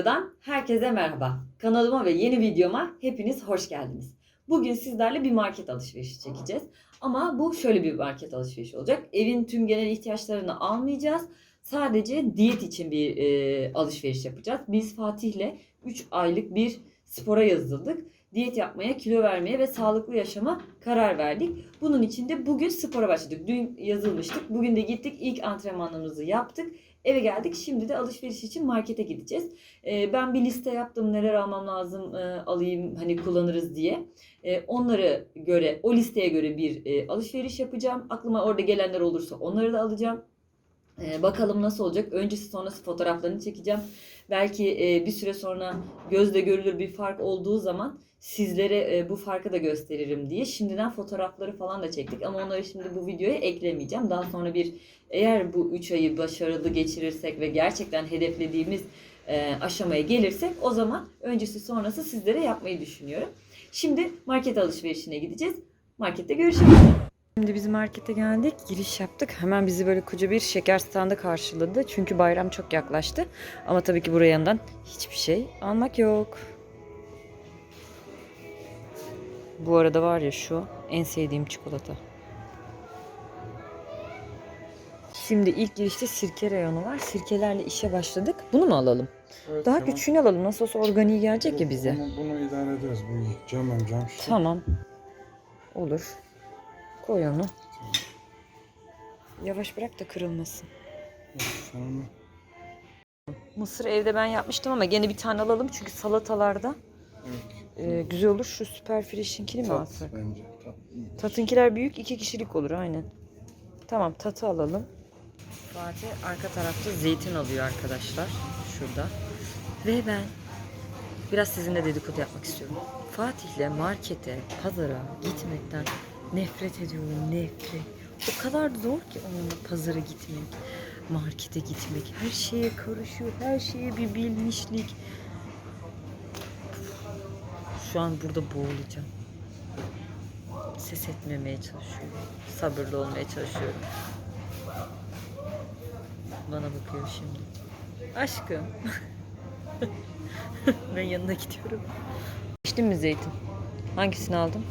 Videodan herkese merhaba. Kanalıma ve yeni videoma hepiniz hoş geldiniz. Bugün sizlerle bir market alışverişi çekeceğiz. Ama bu şöyle bir market alışverişi olacak. Evin tüm genel ihtiyaçlarını almayacağız. Sadece diyet için bir e, alışveriş yapacağız. Biz Fatih'le 3 aylık bir spora yazıldık. Diyet yapmaya, kilo vermeye ve sağlıklı yaşama karar verdik. Bunun için de bugün spora başladık. Dün yazılmıştık. Bugün de gittik. İlk antrenmanımızı yaptık. Eve geldik. Şimdi de alışveriş için markete gideceğiz. Ee, ben bir liste yaptım. Neler almam lazım e, alayım hani kullanırız diye. E, onları göre, o listeye göre bir e, alışveriş yapacağım. Aklıma orada gelenler olursa onları da alacağım. E, bakalım nasıl olacak. Öncesi sonrası fotoğraflarını çekeceğim. Belki e, bir süre sonra gözle görülür bir fark olduğu zaman sizlere e, bu farkı da gösteririm diye şimdiden fotoğrafları falan da çektik ama onları şimdi bu videoya eklemeyeceğim. Daha sonra bir eğer bu 3 ayı başarılı geçirirsek ve gerçekten hedeflediğimiz e, aşamaya gelirsek o zaman öncesi sonrası sizlere yapmayı düşünüyorum. Şimdi market alışverişine gideceğiz. Markette görüşürüz. Şimdi biz markete geldik, giriş yaptık. Hemen bizi böyle koca bir şeker standı karşıladı. Çünkü bayram çok yaklaştı. Ama tabii ki buraya yandan hiçbir şey almak yok. Bu arada var ya şu en sevdiğim çikolata. Şimdi ilk girişte sirke reyonu var. Sirkelerle işe başladık. Bunu mu alalım? Evet, Daha tamam. küçüğünü alalım. Nasıl olsa organiği gelecek ya bize. Bunu, bunu idare ederiz. Bu cam cam şu. Tamam. Olur. Koy onu. Yavaş bırak da kırılmasın. Onu- Mısır evde ben yapmıştım ama gene bir tane alalım çünkü salatalarda Evet. e, güzel olur. Şu süper fresh'inkini mi Tat alsak? bence. Tat. Tatınkiler büyük iki kişilik olur aynen. Tamam tatı alalım. Fatih arka tarafta zeytin alıyor arkadaşlar. Şurada. Ve ben biraz sizinle dedikodu yapmak istiyorum. Fatih'le markete, pazara gitmekten nefret ediyorum. Nefret. O kadar zor ki onunla pazara gitmek, markete gitmek. Her şeye karışıyor. Her şeye bir bilmişlik. Şu an burada boğulacağım ses etmemeye çalışıyorum. Sabırlı olmaya çalışıyorum. Bana bakıyor şimdi. Aşkım. ben yanına gidiyorum. İçtin mi zeytin? Hangisini aldın?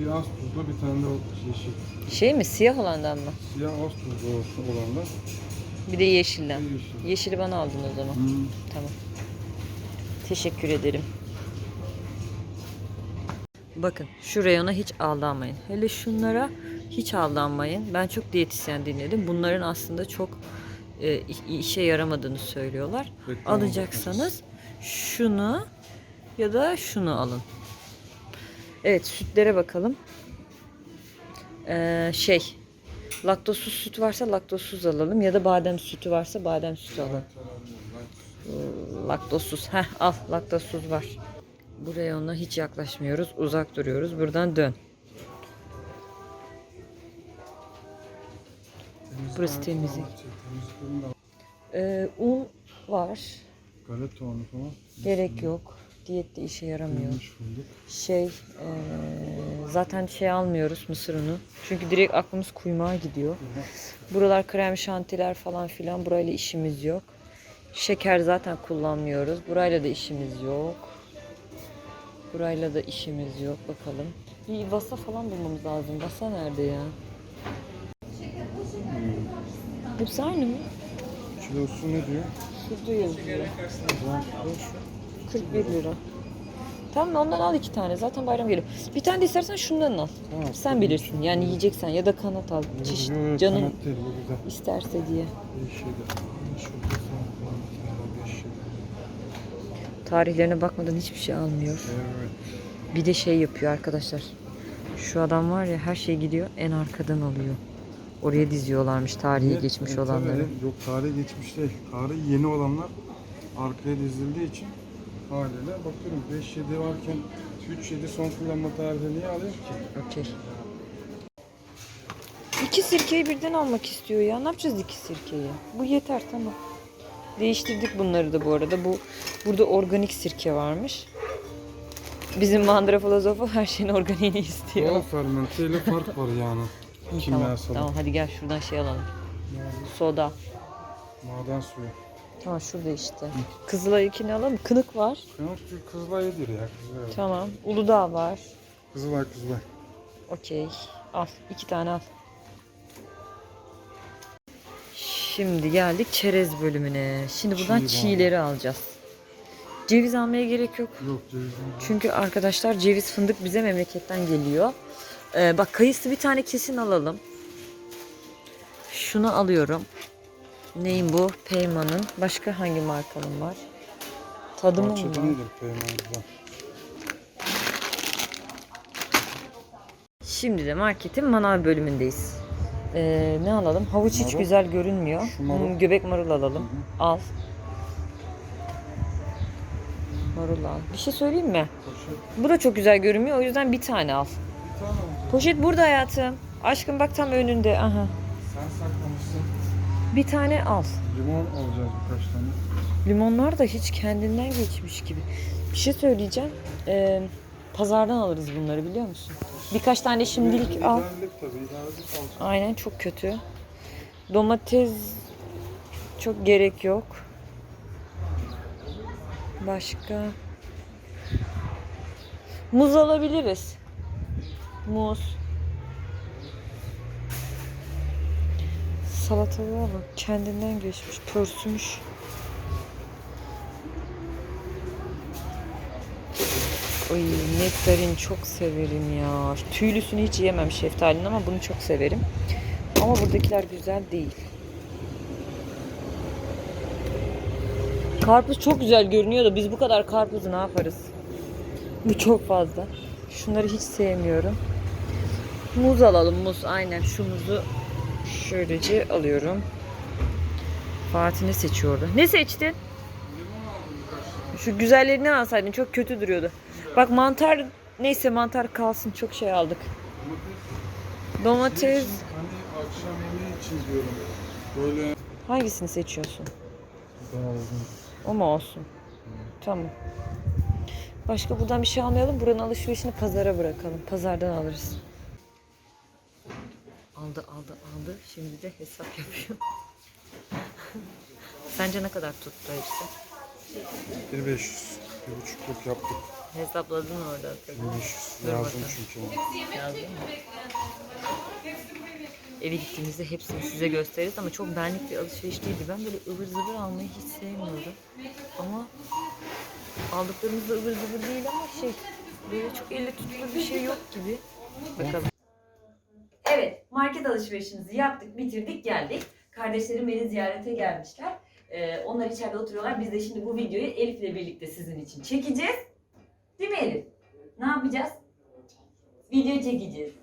Bir az tuzlu bir tane de yeşil. Şey mi? Siyah olandan mı? Siyah az tuzlu olanlar. Bir de yeşilden. Bir yeşil. Yeşili bana aldın o zaman. Hmm. Tamam. Teşekkür ederim. Bakın şu reyona hiç aldanmayın. Hele şunlara hiç aldanmayın. Ben çok diyetisyen dinledim. Bunların aslında çok e, işe yaramadığını söylüyorlar. Reklam Alacaksanız şunu ya da şunu alın. Evet sütlere bakalım. Ee, şey laktozsuz süt varsa laktozsuz alalım ya da badem sütü varsa badem sütü alalım. Laktozsuz. Heh al laktozsuz var. Buraya ona hiç yaklaşmıyoruz. Uzak duruyoruz. Buradan dön. Temizlik Burası temizlik. Ee, un var. Galeta unu falan. Gerek yok. Diyette işe yaramıyor. Şey eee, zaten şey almıyoruz mısır unu. Çünkü direkt aklımız kuymağa gidiyor. Buralar krem şantiler falan filan. Burayla işimiz yok. Şeker zaten kullanmıyoruz. Burayla da işimiz yok. Burayla da işimiz yok. Bakalım. Bir vasa falan bulmamız lazım. Vasa nerede ya? Hepsi aynı mı? Kilosu ne diyor? Şurada yazıyor. O zaman 41 lira. Tamam ondan al iki tane. Zaten bayram geliyor. Bir tane de istersen şundan al. Tamam. Sen bilirsin. Yani yiyeceksen ya da kanat al. Çeşit Yok, yok, canın kanat değil, bu güzel. isterse diye. Şurada bir tane beş. Tarihlerine bakmadan hiçbir şey almıyor. Evet. Bir de şey yapıyor arkadaşlar. Şu adam var ya her şey gidiyor en arkadan alıyor. Oraya diziyorlarmış tarihi Niye? geçmiş E, tabii, olanları. Yok tarihi geçmiş değil. Tarihi yeni olanlar arkaya dizildiği için haliyle bakıyorum 5-7 varken 3-7 son kullanma tarihini niye alıyor ki? Okey. İki sirkeyi birden almak istiyor ya. Ne yapacağız iki sirkeyi? Bu yeter tamam. Değiştirdik bunları da bu arada. Bu burada organik sirke varmış. Bizim mandıra filozofu her şeyin organiğini istiyor. Doğal fermente ile fark var yani. İyi, tamam, Kimyasal. tamam hadi gel şuradan şey alalım. Soda. Maden suyu. Ha şurada işte. Kızılay'ınkini alalım. Kınık var. Kınık Kızılay'dır ya. Kızılay. Tamam. Uludağ var. Kızılay Kızılay. Okey. Al. iki tane al. Şimdi geldik çerez bölümüne. Şimdi buradan Çiğ çiğleri alacağız. Ceviz almaya gerek yok. Yok cevizin. Çünkü arkadaşlar ceviz fındık bize memleketten geliyor. Ee, bak kayısı bir tane kesin alalım. Şunu alıyorum. Neyin bu? Peyman'ın. Başka hangi markanın var? Tadımın mı? var? Bahçedendir Peyman'da. Şimdi de marketin manav bölümündeyiz. Ee, ne alalım? Havuç hiç Marul. güzel görünmüyor. Şu marul. Hmm, göbek marul alalım. Al. Marul al. Bir şey söyleyeyim mi? Poşet. Bu da çok güzel görünmüyor. O yüzden bir tane al. Bir tane. Poşet burada hayatım. Aşkım bak tam önünde. Aha. Sen saklamışsın. Bir tane al. Limon alacağız birkaç tane. Limonlar da hiç kendinden geçmiş gibi. Bir şey söyleyeceğim. Ee, pazardan alırız bunları biliyor musun? Birkaç tane şimdilik al. Tabii. Aynen çok kötü. Domates çok gerek yok. Başka Muz alabiliriz. Muz. Salatalığa bak kendinden geçmiş, pörsümüş. Oy nektarin çok severim ya. Tüylüsünü hiç yemem şeftalinin ama bunu çok severim. Ama buradakiler güzel değil. Karpuz çok güzel görünüyor da biz bu kadar karpuzu ne yaparız? Bu çok fazla. Şunları hiç sevmiyorum. Muz alalım muz. Aynen şu muzu şöylece alıyorum. Fatih ne seçiyordu? Ne seçtin? Şu güzellerini alsaydın çok kötü duruyordu. Bak mantar neyse mantar kalsın çok şey aldık. Domates Için, hani akşam yemeği için diyorum. Böyle hangisini seçiyorsun? O mu olsun? Tamam. Başka buradan bir şey almayalım. Buranın alışverişini pazara bırakalım. Pazardan alırız. Aldı aldı aldı. Şimdi de hesap yapıyor. Sence ne kadar tuttu hepsi? 1500. Bir buçukluk yaptık. Hesapladın mı orada? 1500. Dur Lazım bakalım. çünkü. Yazdın mı? Eve gittiğimizde hepsini size gösteririz ama çok benlik bir alışveriş değildi. Ben böyle ıvır zıvır almayı hiç sevmiyorum. Ama aldıklarımız da ıvır zıvır değil ama şey böyle çok elle tutulur bir şey yok gibi. Bakalım. Evet, market alışverişimizi yaptık, bitirdik, geldik. Kardeşlerim beni ziyarete gelmişler. Ee, onlar içeride oturuyorlar. Biz de şimdi bu videoyu Elif'le birlikte sizin için çekeceğiz. Değil mi Elif? Ne yapacağız? Video çekeceğiz.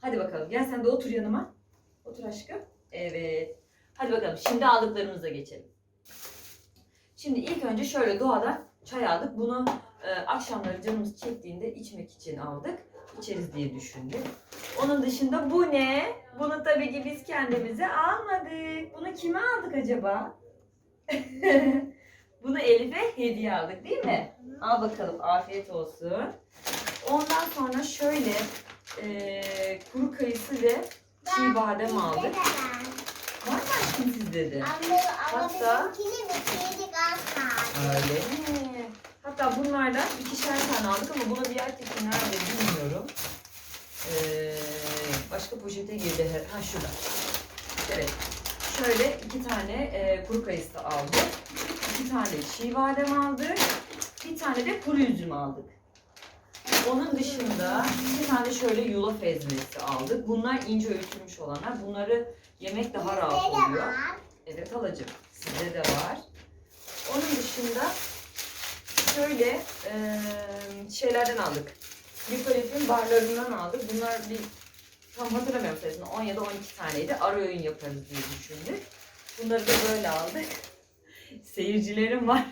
Hadi bakalım. Gel sen de otur yanıma. Otur aşkım. Evet. Hadi bakalım. Şimdi aldıklarımıza geçelim. Şimdi ilk önce şöyle doğada çay aldık. Bunu e, akşamları canımız çektiğinde içmek için aldık. İçeriz diye düşündük. Onun dışında bu ne? Bunu tabii ki biz kendimize almadık. Bunu kime aldık acaba? Bunu Elif'e hediye aldık değil mi? Al bakalım. Afiyet olsun. Ondan sonra şöyle e, kuru kayısı ve çiğ badem aldık. Var mı aşkım sizde de? Hatta- Öyle mi? Hatta bunlardan ikişer tane aldık ama bunu diğer teki nerede bilmiyorum. Ee, başka poşete girdi. Ha şurada. Evet. Şöyle iki tane e, kuru kayısı aldık. iki tane çiğ badem aldık. Bir tane de kuru üzüm aldık. Onun dışında bir tane şöyle yulaf ezmesi aldık. Bunlar ince öğütülmüş olanlar. Bunları yemek daha rahat oluyor. Evet halacığım. Sizde de var. Onun dışında şöyle eee, şeylerden aldık. Lipolip'in barlarından aldık. Bunlar bir tam hatırlamıyorum sayısını 10 ya da 12 taneydi. Ara öğün yaparız diye düşündük. Bunları da böyle aldık. Seyircilerim var.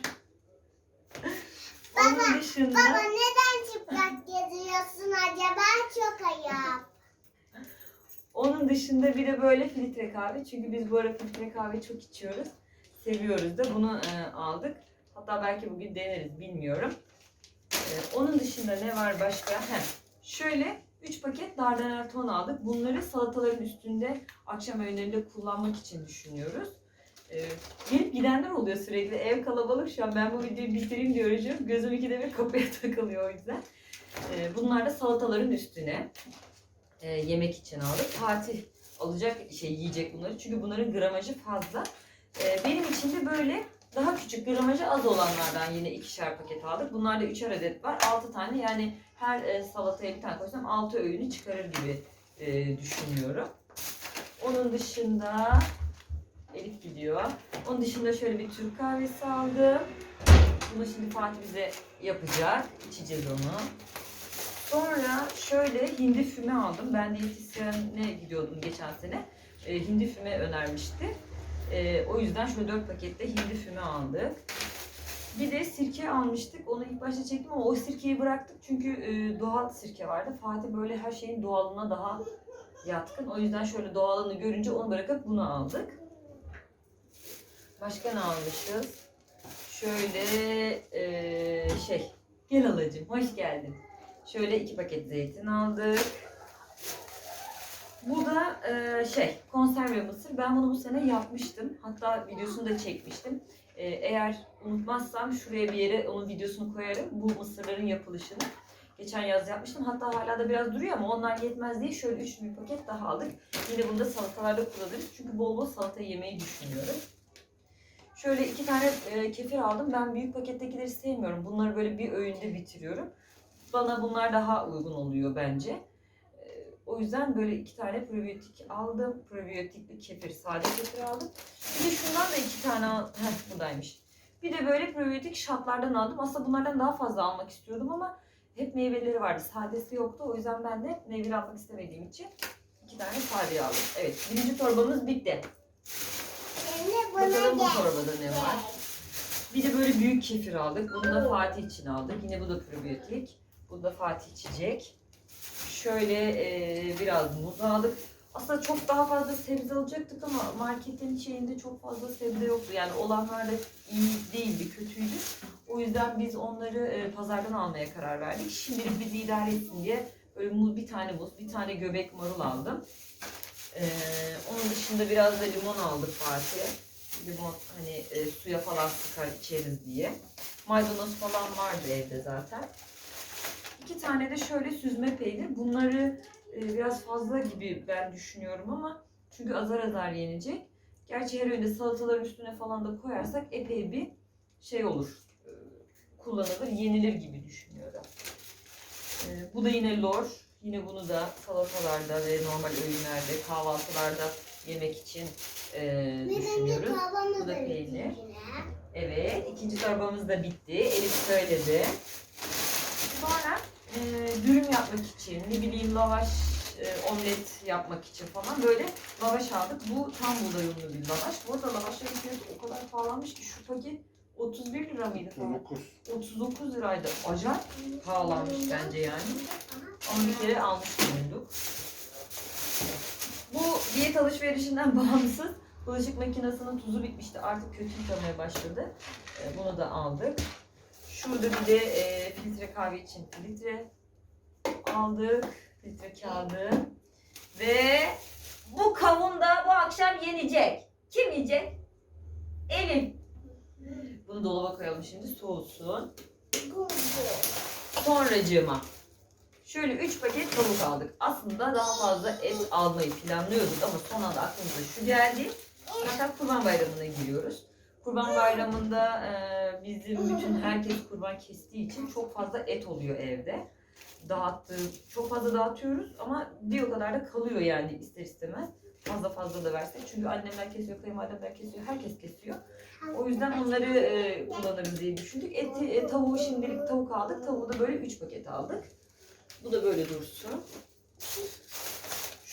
Onun dışında Baba neden çıplak geziyorsun acaba? Çok ayıp. Onun dışında bir de böyle filtre kahve. Çünkü biz bu ara filtre kahve çok içiyoruz. Seviyoruz da bunu e, aldık. Hatta belki bugün deneriz bilmiyorum. E, onun dışında ne var başka? Heh, şöyle 3 paket dardanel ton aldık. Bunları salataların üstünde akşam öğünlerinde kullanmak için düşünüyoruz. Ee, gelip gidenler oluyor sürekli. Ev kalabalık şu an. Ben bu videoyu bitireyim diyorum. Gözüm ikide bir kapıya takılıyor o yüzden. Ee, bunlar da salataların üstüne e, yemek için aldık. Fatih alacak şey yiyecek bunları. Çünkü bunların gramajı fazla. Ee, benim için de böyle daha küçük gramajı az olanlardan yine ikişer paket aldık. Bunlarda üçer adet var. Altı tane yani her e, salataya bir tane koysam altı öğünü çıkarır gibi e, düşünüyorum. Onun dışında Elif gidiyor. Onun dışında şöyle bir Türk kahvesi aldım. Bunu şimdi Fatih bize yapacak. İçeceğiz onu. Sonra şöyle hindi füme aldım. Ben diyetisyene gidiyordum geçen sene. E, hindi füme önermişti. E, o yüzden şöyle 4 pakette hindi füme aldık. Bir de sirke almıştık. Onu ilk başta çektim ama o sirkeyi bıraktık. Çünkü e, doğal sirke vardı. Fatih böyle her şeyin doğalına daha yatkın. O yüzden şöyle doğalını görünce onu bırakıp bunu aldık. Başka ne almışız? Şöyle e, şey. Gel alacım. Hoş geldin. Şöyle iki paket zeytin aldık. Bu da e, şey konserve mısır. Ben bunu bu sene yapmıştım. Hatta videosunu da çekmiştim. E, eğer unutmazsam şuraya bir yere onun videosunu koyarım. Bu mısırların yapılışını. Geçen yaz yapmıştım. Hatta hala da biraz duruyor ama onlar yetmez diye şöyle 3 bir paket daha aldık. Yine bunu da salatalarda kullanırız. Çünkü bol bol salata yemeyi düşünüyorum. Şöyle iki tane e, kefir aldım. Ben büyük pakettekileri sevmiyorum. Bunları böyle bir öğünde bitiriyorum. Bana bunlar daha uygun oluyor bence. O yüzden böyle iki tane probiyotik aldım. Probiyotikli kefir, sade kefir aldım. Bir de şundan da iki tane al... Heh, buradaymış. Bir de böyle probiyotik şatlardan aldım. Aslında bunlardan daha fazla almak istiyordum ama hep meyveleri vardı. Sadesi yoktu. O yüzden ben de meyveli almak istemediğim için iki tane sade aldım. Evet, birinci torbamız bitti. Bakalım bu torbada ne var? Bir de böyle büyük kefir aldık. Bunu da Fatih için aldık. Yine bu da probiyotik. Bu da Fatih içecek. Şöyle e, biraz muz aldık. Aslında çok daha fazla sebze alacaktık ama marketin şeyinde çok fazla sebze yoktu. Yani olanlar da iyi değildi, kötüydü. O yüzden biz onları e, pazardan almaya karar verdik. Şimdilik bizi idare etsin diye böyle muz, bir tane muz, bir tane göbek marul aldım. E, onun dışında biraz da limon aldık Fatih. Limon hani e, suya falan sıkar içeriz diye. Maydanoz falan vardı evde zaten. İki tane de şöyle süzme peynir. Bunları e, biraz fazla gibi ben düşünüyorum ama çünkü azar azar yenecek. Gerçi her öğünde salataların üstüne falan da koyarsak epey bir şey olur. e, Kullanılır, yenilir gibi düşünüyorum. E, Bu da yine lor. Yine bunu da salatalarda ve normal öğünlerde, kahvaltılarda yemek için e, düşünüyoruz. Bu da peynir. Evet, ikinci torbamız da bitti. Elif söyledi. Sonra e, dürüm yapmak için, ne bileyim lavaş, e, omlet yapmak için falan böyle lavaş aldık. Bu tam buğday unlu bir lavaş. Bu arada lavaşların fiyatı o kadar pahalanmış ki şu paket 31 lira mıydı falan? 9. 39 liraydı. Acayip pahalanmış bence yani. Ama bir kere almış bulunduk. Bu diyet alışverişinden bağımsız. Bulaşık makinesinin tuzu bitmişti. Artık kötü yıkamaya başladı. Ee, Bunu da aldık. Şurada bir de e, filtre kahve için filtre aldık. Filtre kağıdı. Ve bu kavun da bu akşam yenecek. Kim yiyecek? Elif. Bunu dolaba koyalım şimdi soğusun. Sonracığıma şöyle 3 paket tavuk aldık. Aslında daha fazla et almayı planlıyorduk ama son anda aklımıza şu geldi. Fakat Kurban Bayramı'na giriyoruz. Kurban Bayramı'nda e, bizim bütün herkes kurban kestiği için çok fazla et oluyor evde. Dağıttığı, çok fazla dağıtıyoruz ama bir o kadar da kalıyor yani ister istemez. Fazla fazla da versek. Çünkü annemler kesiyor, kayınvalidemler kesiyor, herkes kesiyor. O yüzden onları e, kullanırız diye düşündük. Eti, e, tavuğu şimdilik tavuk aldık. Tavuğu da böyle 3 paket aldık. Bu da böyle dursun.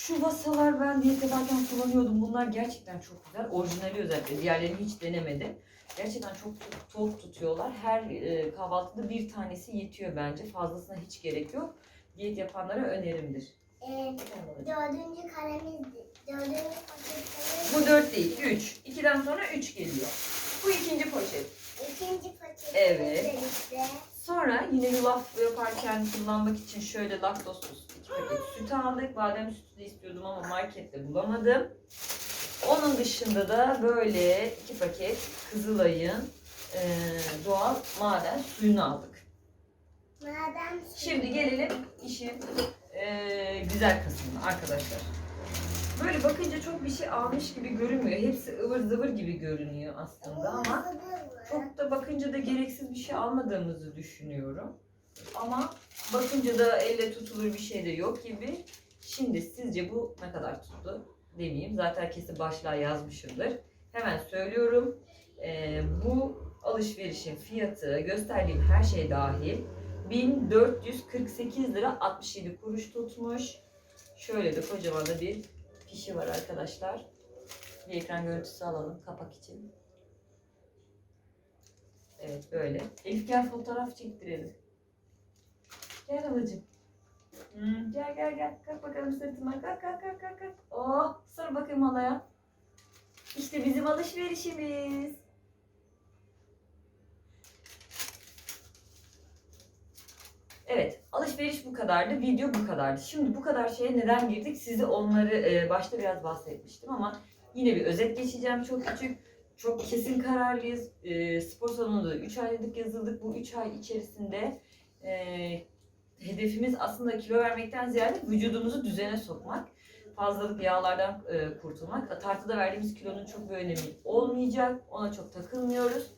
Şu vasalar ben diyet yaparken kullanıyordum. Bunlar gerçekten çok güzel. Orijinali özellikle. Diğerlerini hiç denemedim. Gerçekten çok tok tutuyorlar. Her e, kahvaltıda bir tanesi yetiyor bence. Fazlasına hiç gerek yok. Diyet yapanlara önerimdir. Ee, dördüncü kalemiz, dördüncü paketimiz, Bu 4 değil, 3. 2'den sonra 3 geliyor. Bu ikinci poşet. ikinci paketimiz Evet. Sonra yine yulaf yaparken kullanmak için şöyle laktozsuz paket süt aldık. Badem sütü de istiyordum ama markette bulamadım. Onun dışında da böyle iki paket Kızılay'ın e, doğal maden suyunu aldık. Madem Şimdi gelelim işin e, güzel kısmına arkadaşlar. Böyle bakınca çok bir şey almış gibi görünmüyor. Hepsi ıvır zıvır gibi görünüyor aslında ama çok da bakınca da gereksiz bir şey almadığımızı düşünüyorum. Ama bakınca da elle tutulur bir şey de yok gibi. Şimdi sizce bu ne kadar tuttu demeyeyim. Zaten kesin başlığa yazmışımdır. Hemen söylüyorum. Ee, bu alışverişin fiyatı gösterdiğim her şey dahil 1448 lira 67 kuruş tutmuş. Şöyle de kocaman da bir fişi var arkadaşlar. Bir ekran görüntüsü alalım kapak için. Evet böyle. Elif gel fotoğraf çektirelim. Gel ablacığım. Hmm, gel gel gel. Kalk bakalım sırtıma. Kalk kalk kalk kalk. kalk. Oh sor bakayım halaya. İşte bizim alışverişimiz. Evet, alışveriş bu kadardı, video bu kadardı. Şimdi bu kadar şeye neden girdik? Size onları e, başta biraz bahsetmiştim ama yine bir özet geçeceğim çok küçük. Çok kesin kararlıyız. E, spor salonunda 3 aylık yazıldık. Bu 3 ay içerisinde e, hedefimiz aslında kilo vermekten ziyade vücudumuzu düzene sokmak. Fazlalık yağlardan e, kurtulmak. Tartıda verdiğimiz kilonun çok bir önemi olmayacak. Ona çok takılmıyoruz.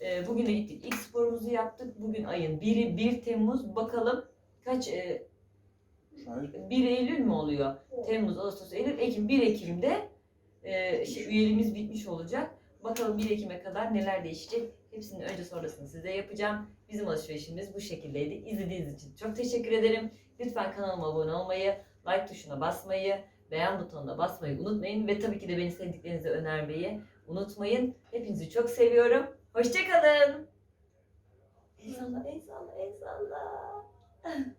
E, bugün de gittik ilk sporumuzu yaptık. Bugün ayın 1'i 1 Temmuz. Bakalım kaç e, Şahit 1 Eylül mü oluyor? Temmuz, Ağustos, Eylül, Ekim. 1 Ekim'de e, şey, üyeliğimiz bitmiş olacak. Bakalım 1 Ekim'e kadar neler değişecek. Hepsinin önce sonrasını size yapacağım. Bizim alışverişimiz bu şekildeydi. İzlediğiniz için çok teşekkür ederim. Lütfen kanalıma abone olmayı, like tuşuna basmayı, beğen butonuna basmayı unutmayın. Ve tabii ki de beni sevdiklerinize önermeyi unutmayın. Hepinizi çok seviyorum. Hoşçakalın. Salla, el salla.